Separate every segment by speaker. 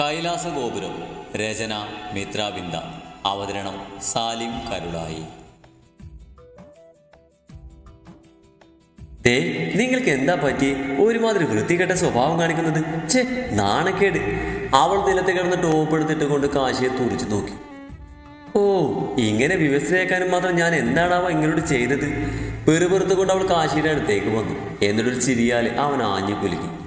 Speaker 1: കൈലാസ ഗോപുരം രചന മിത്രാബിന്ദ അവതരണം സാലിം കരുളായി.
Speaker 2: ദേ നിങ്ങൾക്ക് എന്താ പറ്റി? ഒരുമാതിരി വൃത്തികെട്ട സ്വഭാവം കാണിക്കുന്നത്. ചേ നാണക്കേട്. അവൾ നിലത്ത് കിടന്ന് ടോപ്പ് എടുത്തിട്ട് കൊണ്ട് കാശിയെ തുറിച്ചു നോക്കി. ഓ ഇങ്ങനെ വിവസ്ത്രയാക്കാനും മാത്രം ഞാൻ എന്താണാവോ ഇങ്ങനോട് ചെയ്തത്. പെറുപെറുത്തുകൊണ്ട് അവൾ കാശിയുടെ അടുത്തേക്ക് വന്നു. എന്നിട്ടൊരു ചിരിയാൽ അവൻ ആഞ്ഞു കുലുക്കി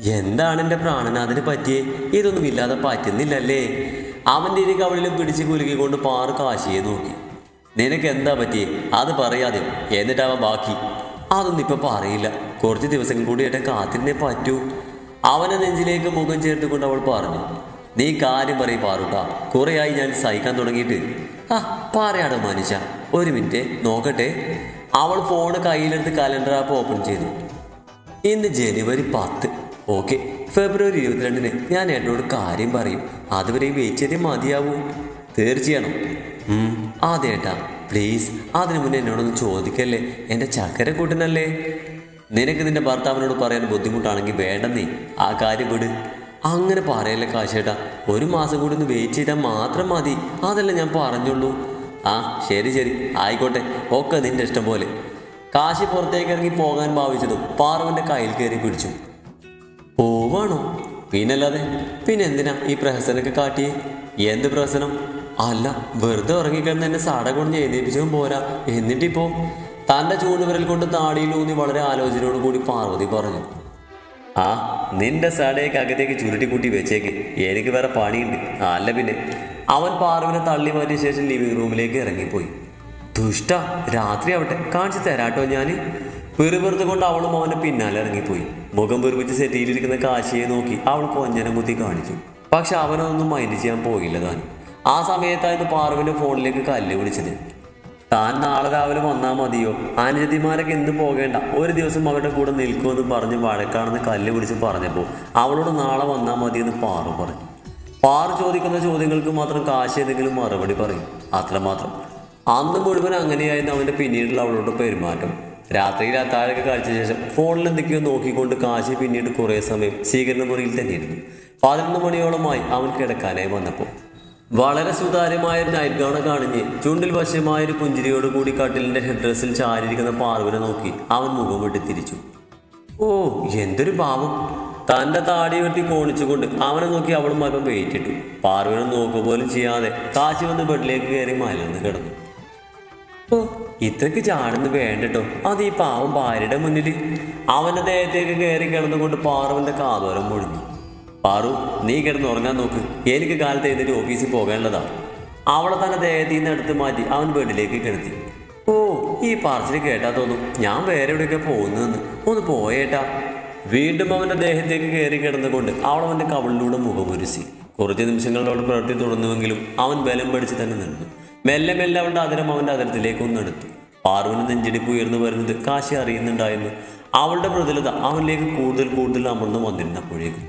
Speaker 2: എന്താണ് എന്റെ പ്രാണനാഥന് പറ്റിയേ? ഇതൊന്നും ഇല്ലാതെ പറ്റുന്നില്ലല്ലേ? അവന്റെ ഇരു കവളിലും പിടിച്ച് കുലുക്കിക്കൊണ്ട് പാറു കാശിയെ നോക്കി. നിനക്ക് എന്താ പറ്റിയേ? അത് പറയാതെ. എന്നിട്ടാവാ ബാക്കി. അതൊന്നും ഇപ്പൊ പറയില്ല. കുറച്ച് ദിവസങ്ങൾ കൂടി ഏട്ടൻ കാത്തിരുന്നേ പറ്റൂ. അവനെ നെഞ്ചിലേക്ക് മുഖം ചേർത്തുകൊണ്ട് അവൾ പറഞ്ഞു. നീ കാര്യം പറയും പാറുട്ടാ. കുറേയായി ഞാൻ സഹിക്കാൻ തുടങ്ങിയിട്ട്. ആ പറയാടോ മനുഷ്യ. ഒരു മിനിറ്റ് നോക്കട്ടെ. അവൾ ഫോണ് കയ്യിലെടുത്ത് കലണ്ടർ ആപ്പ് ഓപ്പൺ ചെയ്തു. ഇന്ന് ജനുവരി പത്ത്. ഓക്കെ ഫെബ്രുവരി ഇരുപത്തിരണ്ടിന് ഞാൻ എന്നോട് കാര്യം പറയും. അതുവരെ വെയിറ്റ് ചെയ്തേ മതിയാവൂ? തീർച്ചയാണോ? അതെ ഏട്ടാ. പ്ലീസ് അതിനു മുന്നേ എന്നോടൊന്ന് ചോദിക്കല്ലേ? എന്റെ ചക്കര കൂട്ടനല്ലേ? നിനക്ക് നിന്റെ ഭർത്താവിനോട് പറയാൻ ബുദ്ധിമുട്ടാണെങ്കിൽ വേണ്ടെന്നേ. ആ കാര്യം വിട്. അങ്ങനെ പറയല്ലേ കാശേട്ടാ ഒരു മാസം കൂടി ഒന്ന് വെയിറ്റ് ചെയ്താൽ മാത്രം മതി. അതല്ല ഞാൻ പറഞ്ഞുള്ളൂ. ആ ശരി ശരി. ആയിക്കോട്ടെ. ഒക്കെ നിന്റെ ഇഷ്ടം പോലെ. കാശി പുറത്തേക്ക് ഇറങ്ങി പോകാൻ ഭാവിച്ചതും പാർവന്റെ കയ്യിൽ കയറി പിടിച്ചു. പോവാണോ? പിന്നല്ലാതെ പിന്നെ എന്തിനാ ഈ പ്രഹസനൊക്കെ കാട്ടിയേ? എന്ത് പ്രഹസനം? അല്ല വെറുതെ ഉറങ്ങിക്കിടന്ന് എന്നെ സാട കൊണ്ട് എഴുന്നേപ്പിച്ചും പോരാ. എന്നിട്ടിപ്പോ തന്റെ ചൂണ്ടുവിരൽ കൊണ്ട് താടിയിലൂന്നി വളരെ ആലോചനയോട് കൂടി പാർവതി പറഞ്ഞു ആ നിന്റെ സാടയൊക്കെ അകത്തേക്ക് ചുരുട്ടി കൂട്ടി വെച്ചേക്ക്. എനിക്ക് വേറെ പണിയുണ്ട്. അല്ല പിന്നെ. അവൻ പാർവിനെ തള്ളി മാറ്റിയ ശേഷം ലിവിംഗ് റൂമിലേക്ക് ഇറങ്ങിപ്പോയി. ദുഷ്ട രാത്രി ആവട്ടെ. കാണിച്ചു തരാട്ടോ ഞാൻ പെറുപെറുത്തുകൊണ്ട് അവളും അവന്റെ പിന്നാലെ ഇറങ്ങിപ്പോയി. മുഖം വെറുപ്പിച്ച് സെറ്റിയിലിരിക്കുന്ന കാശിയെ നോക്കി അവൾ കൊഞ്ഞനം കുത്തി കാണിച്ചു. പക്ഷെ അവനൊന്നും മൈൻഡ് ചെയ്യാൻ പോയില്ല താൻ. ആ സമയത്തായിരുന്നു പാർവിന്റെ ഫോണിലേക്ക് കല്ല് വിളിച്ചത്. താൻ നാളെ രാവിലെ വന്നാൽ മതിയോ? അനുജതിമാരൊക്കെ എന്ത് പോകേണ്ട? ഒരു ദിവസം അവരുടെ കൂടെ നിൽക്കുമെന്ന് പറഞ്ഞ് വഴക്കാണെന്ന് കല്ല് വിളിച്ച് പറഞ്ഞപ്പോൾ അവളോട് നാളെ വന്നാൽ മതിയെന്ന് പാറു പറഞ്ഞു. പാറു ചോദിക്കുന്ന ചോദ്യങ്ങൾക്ക് മാത്രം കാശ് ഏതെങ്കിലും മറുപടി പറയും. അത്രമാത്രം. അന്ന് മുഴുവൻ അങ്ങനെയായിരുന്നു അവന്റെ പിന്നീടുള്ള അവളോട് പെരുമാറ്റം. രാത്രിയിൽ അത്താഴൊക്കെ കഴിച്ച ശേഷം ഫോണിൽ എന്തൊക്കെയോ നോക്കിക്കൊണ്ട് കാശി പിന്നീട് കുറേ സമയം സ്വീകരണ മുറിയിൽ തന്നെയിരുന്നു പതിനൊന്ന് മണിയോളമായി അവൻ കിടക്കാനായി വന്നപ്പോൾ. വളരെ സുതാര്യമായ ഒരു നൈറ്റ് ഗൗണ കാണിഞ്ഞ് ചുണ്ടിൽ വശമായ ഒരു പുഞ്ചിരിയോട് കൂടി കട്ടിലിന്റെ ഹെഡ് ഡ്രസ്സിൽ ചാരിയിരിക്കുന്ന പാർവിനെ നോക്കി അവൻ മുഖം വെട്ടി തിരിച്ചു. ഓ എന്തൊരു പാവം. തന്റെ താടി വെട്ടി കോണിച്ചുകൊണ്ട് അവനെ നോക്കി അവളും മകൻ വെയിറ്റിട്ടു പാർവിനെ നോക്കുക പോലും ചെയ്യാതെ കാശി വന്ന് ബെഡിലേക്ക് കയറി മലർന്ന് കിടന്നു. ഓ ഇത്രയ്ക്ക് ചാടുന്നു വേണ്ടട്ടോ. അത് ഈ പാവം ഭാര്യയുടെ മുന്നിൽ അവന്റെ ദേഹത്തേക്ക് കയറി കിടന്നുകൊണ്ട് പാറുവിന്റെ കാതോരം മുഴുങ്ങി പാറു നീ കിടന്ന് ഉറങ്ങാൻ നോക്ക്. എനിക്ക് കാലത്ത് എഴുന്നേറ്റ് ഓഫീസിൽ പോകാനുള്ളതാ. അവളെ തന്നെ ദേഹത്തിൽ നിന്ന് എടുത്ത് മാറ്റി അവൻ വീട്ടിലേക്ക് കിടത്തി. ഓ ഈ പാർച്ചിൽ കേട്ടാ തോന്നും. ഞാൻ വേറെ എവിടെയൊക്കെ പോകുന്നതെന്ന്. ഒന്ന് പോയേട്ടാ. വീണ്ടും അവന്റെ ദേഹത്തേക്ക് കയറി കിടന്നുകൊണ്ട് അവൾ അവന്റെ കവളിലൂടെ മുഖമുരുസി കുറച്ച് നിമിഷങ്ങളോട് പ്രവൃത്തി തുടർന്നുവെങ്കിലും അവൻ ബലം പഠിച്ച് തന്നെ നിന്നു. മെല്ലെ മെല്ലെ അവളുടെ അതിരം അവന്റെ അതിരത്തിലേക്ക് ഒന്നെടുത്തു പാർവിന് നെഞ്ചിടിപ്പ് ഉയർന്നു വരുന്നത് കാശി അറിയുന്നുണ്ടായിരുന്നു. അവളുടെ മൃദുലത അവനിലേക്ക് കൂടുതൽ കൂടുതൽ അമർന്നു വന്നിരുന്നപ്പോഴേക്കും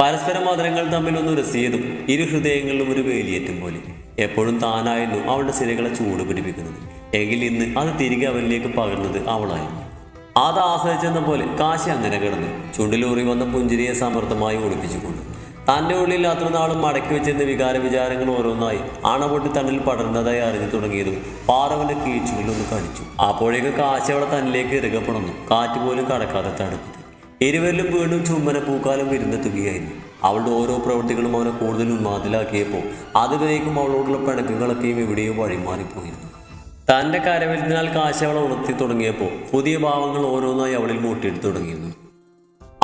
Speaker 2: പരസ്പര മധുരങ്ങൾ തമ്മിൽ ഒന്ന് രസിയതും ഇരു ഹൃദയങ്ങളിലും ഒരു വേലിയേറ്റം പോലെ. എപ്പോഴും താനായിരുന്നു അവളുടെ സിരകളെ ചൂട് പിടിപ്പിക്കുന്നത്. എങ്കിൽ ഇന്ന് അത് തിരികെ അവനിലേക്ക് പകർന്നത് അവളായിരുന്നു. അത് ആസ്വദിച്ചെന്ന പോലെ കാശി അങ്ങനെ കിടന്നു. ചുണ്ടിലൂറി വന്ന പുഞ്ചിരിയെ സമർത്ഥമായി ഒളിപ്പിച്ചുകൊണ്ട് തന്റെ ഉള്ളിൽ അത്രനാളും മടക്കി വെച്ചിരുന്ന വികാര വിചാരങ്ങൾ ഓരോന്നായി അണപൊട്ടി തണ്ണിൽ പടർന്നതായി അറിഞ്ഞു തുടങ്ങിയതും പാറവന്റെ കീഴ്ച്ചുകളിലൊന്ന് കടിച്ചു അപ്പോഴേക്ക് കാശ അവളെ തന്നിലേക്ക് ഇറുകപ്പെടുന്നു കാറ്റ് പോലും കടക്കാതെ തടുത്തു ഇരുവരിലും വീണ്ടും ചുമ്മന പൂക്കാലം വിരുന്നെത്തുകയായിരുന്നു. അവളുടെ ഓരോ പ്രവൃത്തികളും അവനെ കൂടുതൽ ഉന്മാതിലാക്കിയപ്പോൾ അതുവരേക്കും അവളോടുള്ള പിണക്കുകളൊക്കെയും എവിടെയോ വഴിമാറിപ്പോയിരുന്നു. തന്റെ കരവിരുന്നാൽ കാശ് അവളെ ഉണർത്തി തുടങ്ങിയപ്പോൾ പുതിയ ഭാവങ്ങൾ ഓരോന്നായി അവളിൽ മൂട്ടിയെടുത്തു തുടങ്ങിയിരുന്നു.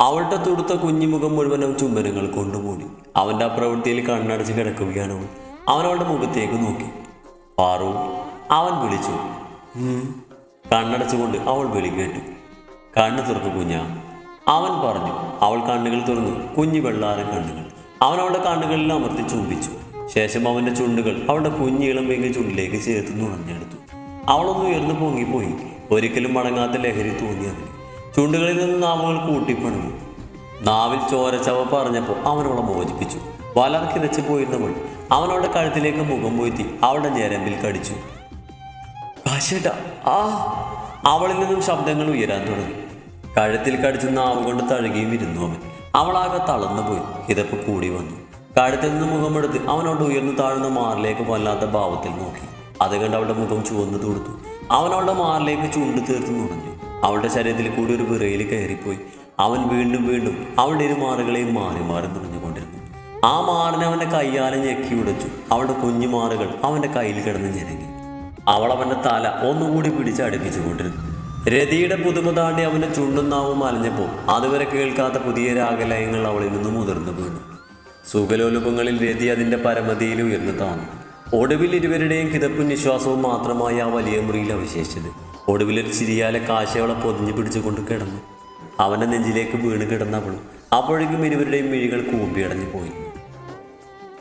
Speaker 2: അവളുടെ തുടുത്ത കുഞ്ഞുമുഖം മുഴുവനും ചുംബനങ്ങൾ കൊണ്ടുമൂടി. അവന്റെ ആ പ്രവൃത്തിയിൽ കണ്ണടച്ച് കിടക്കുകയാണ് അവൻ അവളുടെ മുഖത്തേക്ക് നോക്കി. പാറു അവൻ വിളിച്ചു. കണ്ണടച്ചുകൊണ്ട് അവൾ വിളി കേട്ടു. കണ്ണു തുറക്കു കുഞ്ഞ. അവൻ പറഞ്ഞു. അവൾ കണ്ണുകൾ തുറന്നു. കുഞ്ഞു വെള്ളാരൻ കണ്ണുകൾ. അവൻ അവളുടെ കണ്ണുകളിൽ അമർത്തി ചുംബിച്ചു. ശേഷം അവന്റെ ചുണ്ടുകൾ അവളുടെ കുഞ്ഞിളം വെങ്കിൽ ചുണ്ടിലേക്ക് ചേർത്ത് നുണഞ്ഞെടുത്തു അവളൊന്ന് ഉയർന്നു പൊങ്ങിപ്പോയി. ഒരിക്കലും മടങ്ങാത്ത ലഹരി തോന്നി അവന്. ചുണ്ടുകളിൽ നിന്ന് നാവുകൾ കൂട്ടിപ്പണിഞ്ഞു. നാവിൽ ചോരച്ചവ പറഞ്ഞപ്പോൾ അവൻ അവളെ മോചിപ്പിച്ചു. വലർ കിതച്ചു പോയിരുന്നവൾ അവളുടെ കഴുത്തിലേക്ക് മുഖം പോയിത്തി അവളുടെ ഞരമ്പിൽ കടിച്ചു. കാശേട്ടാ ആ അവളിൽ നിന്നും ശബ്ദങ്ങൾ ഉയരാൻ തുടങ്ങി. കഴുത്തിൽ കടിച്ചു നാവ് കൊണ്ട് തഴുകിയും ഇരുന്നു അവൻ. അവളാകെ തളർന്നു പോയി. കൂടി വന്നു. കഴുത്തിൽ നിന്ന് മുഖമെടുത്ത് അവനോട് ഉയർന്നു താഴ്ന്ന മാറിലേക്ക് വല്ലാത്ത ഭാവത്തിൽ നോക്കി. അത് കണ്ട് അവളുടെ മുഖം ചുവന്നു തൊടുത്തു. അവനവളുടെ മാറിലേക്ക് ചൂണ്ടു തീർത്ത് നുണഞ്ഞു. അവളുടെ ശരീരത്തിൽ കൂടി ഒരു വിറയിൽ കയറിപ്പോയി. അവൻ വീണ്ടും വീണ്ടും അവളുടെ ഇരു മാറുകളെയും മാറി മാറി നിറഞ്ഞുകൊണ്ടിരുന്നു. ആ മാറിനെ അവന്റെ കയ്യാലെ ഞെക്കി ഉടച്ചു. അവളുടെ കുഞ്ഞു മാറുകൾ അവന്റെ കയ്യിൽ കിടന്ന് ഞെരങ്ങി. അവൾ അവന്റെ തല ഒന്നുകൂടി പിടിച്ച് അടുപ്പിച്ചുകൊണ്ടിരുന്നു. രതിയുടെ പുതുമ താണ്ടി അവന്റെ ചുണ്ടും നാവും അലഞ്ഞപ്പോൾ അതുവരെ കേൾക്കാത്ത പുതിയ രാഗലയങ്ങൾ അവളിൽ നിന്ന് മുതിർന്നു വീണു. സുഖലോലുപങ്ങളിൽ രതി അതിന്റെ പരമതിയിൽ ഉയർന്നു താന്നു ഒടുവിൽ ഇരുവരുടെയും കിതപ്പും നിശ്വാസവും മാത്രമായി ആ വലിയ മുറിയിൽ അവശേഷിച്ചത്. ഒടുവിൽ ചിരിയാലെ കാശവളെ പൊതിഞ്ഞു പിടിച്ചുകൊണ്ട് കിടന്നു. അവന്റെ നെഞ്ചിലേക്ക് വീണ് കിടന്നവളും അപ്പോഴേക്കും ഇരുവരുടെയും മിഴികൾ കൂമ്പിയടഞ്ഞു പോയി.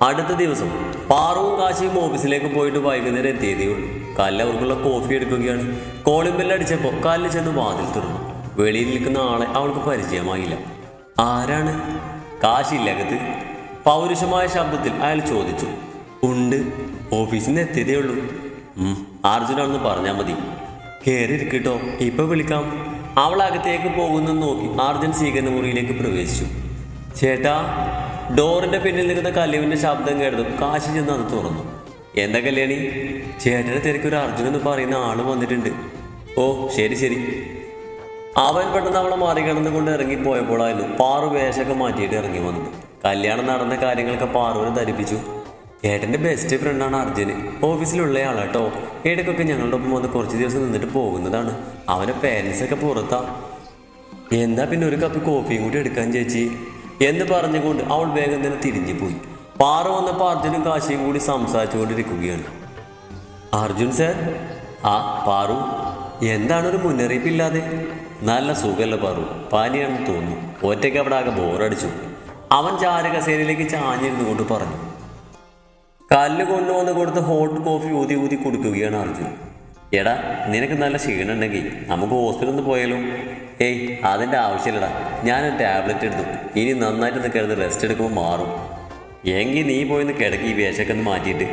Speaker 2: അടുത്ത ദിവസം പാറവും കാശിയും ഓഫീസിലേക്ക് പോയിട്ട് വൈകുന്നേരം എത്തിയതേ ഉള്ളൂ. കല്ല് അവർക്കുള്ള കോഫി എടുക്കുകയാണ്. കോളിംഗ് അടിച്ചപ്പോൾ കല്ല് ചെന്ന് വാതിൽ തുറന്നു. വെളിയിൽ നിൽക്കുന്ന ആളെ അവൾക്ക് പരിചയമായില്ല. ആരാണ്? കാശില്ലകത്ത് പൗരുഷമായ ശബ്ദത്തിൽ അയാൾ ചോദിച്ചു. ഉണ്ട്. ഓഫീസിൽ നിന്ന് എത്തിയതേ ഉള്ളൂ. അർജുനാണെന്ന് പറഞ്ഞാൽ മതി. കയറി ഇരിക്കട്ടോ ഇപ്പൊ വിളിക്കാം. അവൾ അകത്തേക്ക് പോകുന്നു നോക്കി ആർജൻ സ്വീകരണ മുറിയിലേക്ക് പ്രവേശിച്ചു. ചേട്ടാ ഡോറിന്റെ പിന്നിൽ നിൽക്കുന്ന കല്ലുവിന്റെ ശബ്ദം കേട്ടതും കാശി ചെന്ന് അത് തുറന്നു. എന്താ കല്യാണി? ചേട്ടനെ തിരക്ക് ഒരു അർജുൻ എന്ന് പറയുന്ന ആൾ വന്നിട്ടുണ്ട്. ഓ ശരി ശരി. അവൻ പെട്ടെന്ന് അവളെ മറികടന്നുകൊണ്ട് ഇറങ്ങിപ്പോയപ്പോഴായിരുന്നു പാറു വേഷമൊക്കെ മാറ്റിയിട്ട് ഇറങ്ങി വന്നത്. കല്യാണം നടന്ന കാര്യങ്ങളൊക്കെ പാറുവിനെ ധരിപ്പിച്ചു. ഏട്ടന്റെ ബെസ്റ്റ് ഫ്രണ്ടാണ് അർജുന്. ഓഫീസിലുള്ള ആളാട്ടോ ഏടക്കൊക്കെ ഞങ്ങളുടെ ഒപ്പം വന്ന് കുറച്ച് ദിവസം നിന്നിട്ട് പോകുന്നതാണ്. അവന്റെ പേരൻസ് ഒക്കെ പുറത്താ. എന്താ പിന്നെ ഒരു കപ്പ് കോഫിയും കൂടി എടുക്കാൻ ചേച്ചി. എന്ന് പറഞ്ഞുകൊണ്ട് അവൾ വേഗം തന്നെ തിരിഞ്ഞു പോയി. പാറ വന്നപ്പോൾ അർജുനും കാശിയും കൂടി സംസാരിച്ചുകൊണ്ടിരിക്കുകയാണ്. അർജുൻ സർ ആ പാറു. എന്താണ് ഒരു മുന്നറിയിപ്പില്ലാതെ? നല്ല സുഖമല്ല പാറു. പാനിയാണെന്ന് തോന്നുന്നു. ഒറ്റയ്ക്ക് അവിടെ ആകെ ബോറടിച്ചു അവൻ ചാരകസേനയിലേക്ക് ചാഞ്ഞിരുന്നു കൊണ്ട് പറഞ്ഞു. കല്ല് കൊണ്ടുവന്ന് കൊടുത്ത് ഹോട്ട് കോഫി ഊതി ഊതി കൊടുക്കുകയാണ് അർജുൻ. എടാ നിനക്ക് നല്ല ക്ഷീണം ഉണ്ടെങ്കിൽ നമുക്ക് ഹോസ്പിറ്റലിൽ നിന്ന് പോയാലോ? ഏയ് അതിന്റെ ആവശ്യമില്ലടാ. ഞാൻ ടാബ്ലറ്റ് എടുത്തു. ഇനി നന്നായിട്ട് കിടന്ന് റെസ്റ്റ് എടുക്കുമ്പോൾ മാറും. എങ്കിൽ നീ പോയിന്ന് കിടക്കി ഈ ഒന്ന് മാറ്റിയിട്ട്.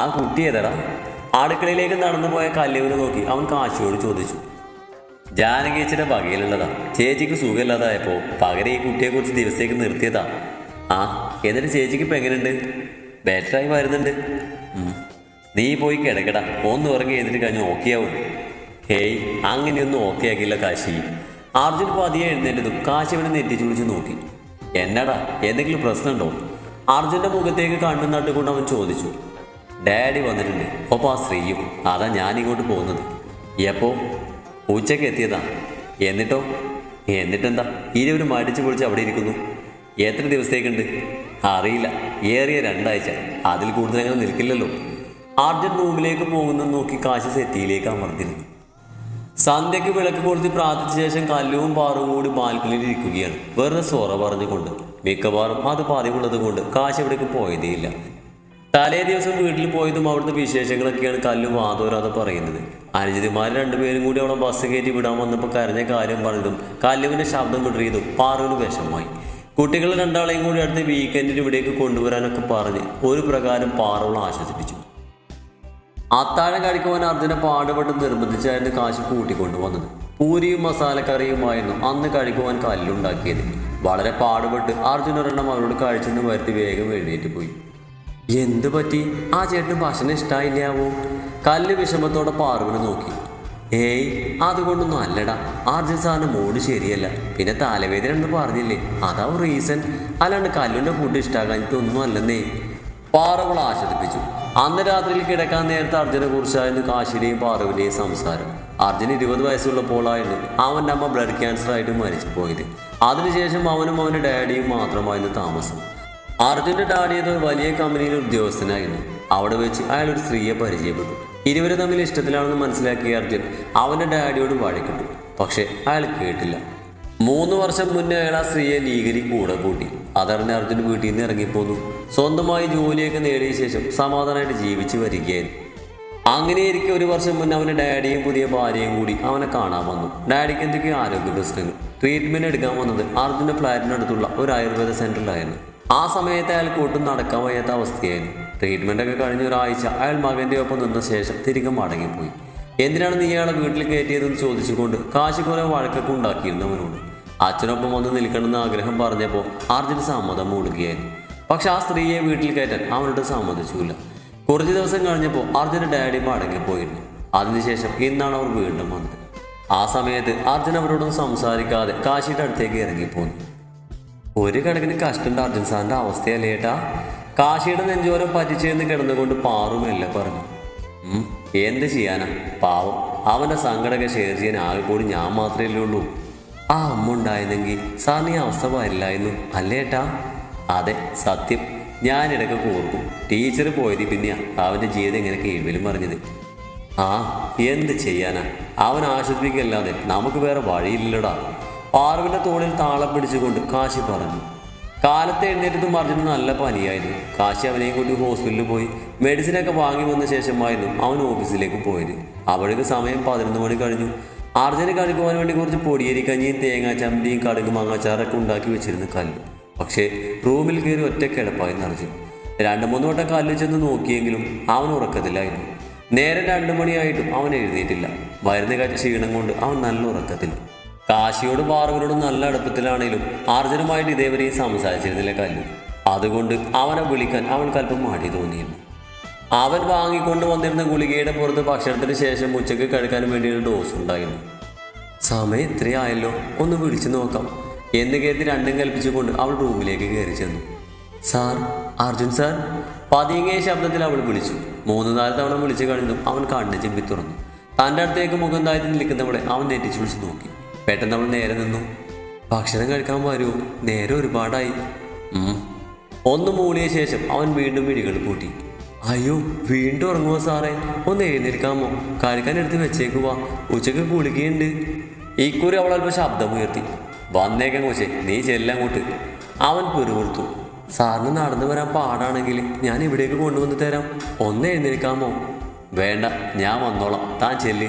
Speaker 2: ആ കുട്ടി ഏതാടാ? അടുക്കളയിലേക്ക് നടന്നു പോയ കല്ലുവിനെ നോക്കി അവൻ കാശിയോട് ചോദിച്ചു. ജാനകേച്ചിയുടെ പകയിലുള്ളതാ ചേച്ചിക്ക് സുഖമില്ലാതായപ്പോൾ പകരം ഈ കുട്ടിയെക്കുറിച്ച് ദിവസത്തേക്ക് നിർത്തിയതാ. ആ എന്നിട്ട് ചേച്ചിക്ക് ഇപ്പം എങ്ങനെയുണ്ട്? ബെറ്ററായി വരുന്നുണ്ട് നീ പോയി കിടക്കടാ. ഒന്ന് ഉറങ്ങി എഴുന്നിട്ട് കഴിഞ്ഞ് ഓക്കെയാവും ഹേയ് അങ്ങനെയൊന്നും ഓക്കെ ആക്കില്ല കാശി. അർജുൻ പതിയെ എഴുന്നേറ്റതും കാശി അവനെ നെറ്റിച്ചു വിളിച്ച് നോക്കി. എന്നടാ എന്തെങ്കിലും പ്രശ്നമുണ്ടോ? അർജുന്റെ മുഖത്തേക്ക് കണ്ണു നട്ടുകൊണ്ട് അവൻ ചോദിച്ചു. ഡാഡി വന്നിട്ടുണ്ട്. ഒപ്പം ആ സ്ത്രീയും. അതാ ഞാൻ ഇങ്ങോട്ട് പോകുന്നത്. എപ്പോ? ഉച്ചയ്ക്ക് എത്തിയതാ. എന്നിട്ടോ? എന്നിട്ടെന്താ? ഇരുവരും മടിച്ചു പൊളിച്ച് അവിടെ ഇരിക്കുന്നു. എത്ര ദിവസത്തേക്കുണ്ട്? അറിയില്ല. ഏറിയ രണ്ടാഴ്ച. അതിൽ കൂടുതൽ അങ്ങനെ നിൽക്കില്ലല്ലോ. ആർജൻ റൂമിലേക്ക് പോകുന്ന നോക്കി കാശ് സെറ്റിയിലേക്ക് അമർന്നിരുന്നു സന്ധ്യയ്ക്ക് വിളക്ക് കൊളുത്തി പ്രാർത്ഥിച്ച ശേഷം കല്ലുവും പാറും കൂടി ബാൽക്കണിയിൽ ഇരിക്കുകയാണ്. വെറുതെ സോറ പറഞ്ഞുകൊണ്ട്. മിക്കവാറും അത് പതിവുള്ളത് കൊണ്ട് കാശ് എവിടേക്ക് പോയതേയില്ല. തലേ ദിവസം വീട്ടിൽ പോയതും അവിടുത്തെ വിശേഷങ്ങളൊക്കെയാണ് കല്ലു വാതോരാതെ പറയുന്നത്. അനുജിതിമാർ രണ്ടുപേരും കൂടി അവളെ ബസ് കയറ്റി വിടാൻ വന്നപ്പോൾ കരഞ്ഞ കാര്യം പറഞ്ഞതും കല്ലുവിന്റെ ശബ്ദം വിടറിയതും പാറുവിന് വിഷമമായി. കുട്ടികൾ രണ്ടാളെയും കൂടി അടുത്ത വീക്കെൻഡിന് ഇവിടേക്ക് കൊണ്ടുവരാനൊക്കെ പറഞ്ഞ് ഒരു പ്രകാരം പാറുള്ള ആശ്വസിപ്പിച്ചു. അത്താഴം കഴിക്കുവാൻ അർജുനെ പാടുപെട്ട് നിർബന്ധിച്ചായിരുന്നു കാശ് കൂട്ടിക്കൊണ്ടു വന്നത് പൂരിയും മസാലക്കറിയുമായിരുന്നു അന്ന് കഴിക്കുവാൻ കല്ലുണ്ടാക്കിയത്. വളരെ പാടുപെട്ട് അർജുന ഒരെണ്ണം അവരോട് കഴിച്ചെന്ന് വരുത്തി വേഗം എഴുന്നേറ്റ് പോയി. എന്ത് പറ്റി? ആ ചേട്ടന് ഭക്ഷണം ഇഷ്ടായില്ലാവോ? കല്ല് വിഷമത്തോടെ പാറുവിനെ നോക്കി. ഏയ് അതുകൊണ്ടൊന്നും അല്ലടാ. അർജുൻ സാറിന് മൂഡ് ശരിയല്ല. പിന്നെ തലവേദന എന്ന് പറഞ്ഞില്ലേ? അതാവും റീസൺ അല്ലാണ്ട് കല്ലുന്റെ ഫുഡ് ഇഷ്ടാകാനിട്ടൊന്നും അല്ലെന്നേ. പാറവൾ ആശ്വസിപ്പിച്ചു. അന്ന് രാത്രിയിൽ കിടക്കാൻ നേരത്തെ അർജുനെ കുറിച്ചായിരുന്നു കാശിയുടെയും പാറവിനെയും സംസാരം. അർജുൻ ഇരുപത് വയസ്സുള്ളപ്പോഴായിരുന്നു അവന്റെ അമ്മ ബ്ലഡ് ക്യാൻസർ ആയിട്ട് മരിച്ചു പോയത്. അതിനുശേഷം അവനും അവന്റെ ഡാഡിയും മാത്രമായിരുന്നു താമസം. അർജുന്റെ ഡാഡി ഒരു വലിയ കമ്പനിയിലെ ഉദ്യോഗസ്ഥനായിരുന്നു. അവിടെ വെച്ച് അയാൾ ഒരു സ്ത്രീയെ പരിചയപ്പെട്ടു. ഇരുവരും തമ്മിൽ ഇഷ്ടത്തിലാണെന്ന് മനസ്സിലാക്കിയ അർജുൻ അവന്റെ ഡാഡിയോട് വാടിക്കിട്ടു പക്ഷെ അയാൾ കേട്ടില്ല. മൂന്ന് വർഷം മുന്നേ അയാൾ ആ സ്ത്രീയെ ലീഗലി കൂടെ കൂട്ടി. അതറിഞ്ഞ് അർജുൻ വീട്ടിൽ നിന്ന് ഇറങ്ങിപ്പോന്നു. സ്വന്തമായി ജോലിയൊക്കെ നേടിയ ശേഷം സമാധാനമായിട്ട് ജീവിച്ചു വരികയായിരുന്നു. അങ്ങനെയിരിക്കെ ഒരു വർഷം മുന്നേ അവന്റെ ഡാഡിയും പുതിയ ഭാര്യയും കൂടി അവനെ കാണാൻ വന്നു. ഡാഡിക്ക് എന്തൊക്കെയോ ആരോഗ്യ പ്രശ്നങ്ങൾ. ട്രീറ്റ്മെന്റ് എടുക്കാൻ വന്നത് അർജുന്റെ ഫ്ലാറ്റിനടുത്തുള്ള ഒരു ആയുർവേദ സെന്ററിലായിരുന്നു ആ സമയത്ത് അയാൾക്ക് ഒട്ടും നടക്കാൻ വയ്യാത്ത അവസ്ഥയായിരുന്നു. ട്രീറ്റ്മെന്റ് ഒക്കെ കഴിഞ്ഞ ഒരാഴ്ച അയാൾ മകന്റെ ഒപ്പം നിന്ന ശേഷം തിരികെ മടങ്ങിപ്പോയി. എന്തിനാണ് നീ അയാളെ വീട്ടിൽ കയറ്റിയതെന്ന് ചോദിച്ചുകൊണ്ട് കാശി കുറെ വഴക്കൊക്കെ ഉണ്ടാക്കിയിരുന്നവനോട് അച്ഛനൊപ്പം വന്ന് നിൽക്കണമെന്ന് ആഗ്രഹം പറഞ്ഞപ്പോൾ അർജുൻ സമ്മതം മൂടുകയായിരുന്നു. പക്ഷെ ആ സ്ത്രീയെ വീട്ടിൽ കയറ്റാൻ അവനോട് സമ്മതിച്ചില്ല. കുറച്ച് ദിവസം കഴിഞ്ഞപ്പോൾ അർജുന ഡാഡി മടങ്ങിപ്പോയിരുന്നു. അതിനുശേഷം ഇന്നാണ് അവർ വീണ്ടും വന്നത്. ആ സമയത്ത് അർജുൻ അവരോടൊന്നും സംസാരിക്കാതെ കാശിയുടെ അടുത്തേക്ക് ഇറങ്ങിപ്പോന്നു. ഒരു കണക്കിന് കഷ്ടമുണ്ട് അർജുൻ സാറിന്റെ അവസ്ഥയല്ലേ ഏട്ടാ? കാശിയുടെ നെഞ്ചോരം പറ്റിച്ചെന്ന് കിടന്നുകൊണ്ട് പാറുമല്ല പറഞ്ഞു. എന്ത് ചെയ്യാനാ? പാവം അവന്റെ സങ്കടമൊക്കെ ഷെയർ ചെയ്യാൻ ആകെ കൂടി ഞാൻ മാത്രമേ ഉള്ളൂ. ആ അമ്മ ഉണ്ടായിരുന്നെങ്കിൽ സാറിന് ഈ അവസ്ഥ വരില്ലായിരുന്നു അല്ലേ ഏട്ടാ? അതെ സത്യം. ഞാനിടയ്ക്ക് കൂർക്കും. ടീച്ചർ പോയത് പിന്നെയാ അവന്റെ ജീവിതം ഇങ്ങനെ കേൾവിലും പറഞ്ഞത് ആ എന്ത് ചെയ്യാനാ? അവൻ ആശ്വസിപ്പിക്കല്ലാതെ നമുക്ക് വേറെ വഴിയില്ലടാ പാർവിന്റെ തോളിൽ താളം പിടിച്ചുകൊണ്ട് കാശി പറഞ്ഞു. കാലത്ത് എഴുന്നേറ്റത് അർജുന് നല്ല പനിയായിരുന്നു. കാശി അവനെയും കൂട്ടി ഹോസ്പിറ്റലിൽ പോയി മെഡിസിനൊക്കെ വാങ്ങി വന്ന ശേഷമായിരുന്നു അവൻ ഓഫീസിലേക്ക് പോയത്. അവിടേക്ക് സമയം പതിനൊന്ന് മണി കഴിഞ്ഞു. അർജുന് കഴിക്കുവാൻ വേണ്ടി കുറച്ച് പൊടിയേരി കഞ്ഞിയും തേങ്ങാ ചമ്മന്തിയും കടുക് മാങ്ങാച്ചാറൊക്കെ ഉണ്ടാക്കി വെച്ചിരുന്നു കല്ല്. പക്ഷേ റൂമിൽ കയറി ഒറ്റ കിടപ്പായി അർജുൻ രണ്ടു മൂന്ന് വട്ടം കല്ല് ചെന്ന് നോക്കിയെങ്കിലും അവൻ ഉറക്കത്തിലായിരുന്നു. നേരെ രണ്ടു മണിയായിട്ടും അവൻ എഴുന്നേറ്റില്ല. വരുന്ന കാഴ്ച ക്ഷീണം കൊണ്ട് അവൻ നല്ല ഉറക്കത്തിൽ കാശിയോട് പാർവനോടും നല്ല അടുപ്പത്തിലാണെങ്കിലും ആർജനുമായിട്ട് ഇതേവരെയും സംസാരിച്ചിരുന്നില്ല കല്ലു. അതുകൊണ്ട് അവനെ വിളിക്കാൻ അവൾക്ക് അല്പം മടി തോന്നിയിരുന്നു. അവൻ വാങ്ങിക്കൊണ്ട് വന്നിരുന്ന ഗുളികയുടെ പുറത്ത് ഭക്ഷണത്തിന് ശേഷം ഉച്ചയ്ക്ക് കഴിക്കാൻ വേണ്ടി ഒരു ഡോസ് ഉണ്ടായിരുന്നു. സമയം ഇത്രയായല്ലോ ഒന്ന് വിളിച്ചു നോക്കാം. എന്ന് കരുതി രണ്ടും കൽപ്പിച്ചുകൊണ്ട് അവൾ റൂമിലേക്ക് കയറി ചെന്നു. Sir Arjun sir? പതിയങ്ങിയ ശബ്ദത്തിൽ അവൾ വിളിച്ചു. മൂന്ന് നാല് തവണ വിളിച്ചു കഴിഞ്ഞു അവൻ കണ്ണ് ചിമ്പി തുറന്നു. തന്റെ അടുത്തേക്ക് മുഖം താഴ്ത്തി നിൽക്കുന്നവളെ അവൻ നെറ്റിച്ചു വിളിച്ചു നോക്കി. പെട്ടെന്ന് അവൾ നേരെ നിന്നു. ഭക്ഷണം കഴിക്കാൻ വരൂ. നേരെ ഒരുപാടായി. ഒന്ന് മൂളിയ ശേഷം അവൻ വീണ്ടും മിഴികൾ പൂട്ടി. അയ്യോ വീണ്ടും ഉറങ്ങുമോ സാറേ? ഒന്ന് എഴുന്നേൽക്കാമോ? കഴിക്കാൻ എടുത്ത് വെച്ചേക്കുക ഉച്ചയ്ക്ക് കുളിക്കുകയുണ്ട് ഇക്കുറി അവൾ അല്പം ശബ്ദമുയർത്തി. വന്നേക്കാം കൊച്ചെ നീ ചെല്ലങ്ങോട്ട് അവൻ പെരുകൊടുത്തു സാറിന് നടന്നു വരാൻ പാടാണെങ്കിൽ ഞാൻ ഇവിടേക്ക് കൊണ്ടുവന്ന് തരാം. ഒന്ന് എഴുന്നേൽക്കാമോ? വേണ്ട ഞാൻ വന്നോളാം. താൻ ചെല്ല്.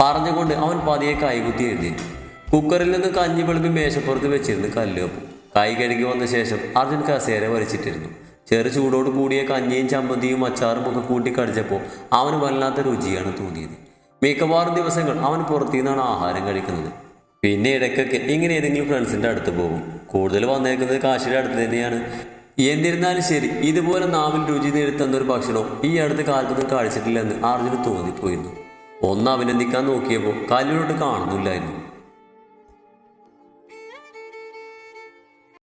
Speaker 2: പറഞ്ഞുകൊണ്ട് അവൻ പതിയെ കൈകുത്തി എഴുന്നേറ്റു. കുക്കറിൽ നിന്ന് കഞ്ഞി വെളുപ്പി മേശപ്പുറത്ത് വെച്ചിരുന്ന് കല്ലുവെപ്പു കൈ കഴുകി വന്ന ശേഷം അർജുൻ കസേര വലിച്ചിട്ടിരുന്നു. ചെറു ചൂടോട് കൂടിയ കഞ്ഞിയും ചമ്മന്തിയും അച്ചാറും ഒക്കെ കൂട്ടി കടിച്ചപ്പോൾ അവന് വല്ലാത്ത രുചിയാണ് തോന്നിയത്. മിക്കവാറും ദിവസങ്ങൾ അവൻ പുറത്തു നിന്നാണ് ആഹാരം കഴിക്കുന്നത്. പിന്നെ ഇടയ്ക്കൊക്കെ ഇങ്ങനെ ഏതെങ്കിലും ഫ്രണ്ട്സിന്റെ അടുത്ത് പോകും. കൂടുതൽ വന്നേക്കുന്നത് കാശിയുടെ അടുത്ത് തന്നെയാണ്. എന്നിരുന്നാലും ശരി ഇതുപോലെ നാവിൽ രുചി നേടിത്തന്ന ഒരു ഭക്ഷണം ഈ അടുത്ത കാലത്തൊന്നും കഴിച്ചിട്ടില്ലെന്ന് അർജുന് തോന്നിപ്പോയിരുന്നു. ഒന്ന് അഭിനന്ദിക്കാൻ നോക്കിയപ്പോൾ കല്ലിലോട്ട് കാണുന്നില്ലായിരുന്നു.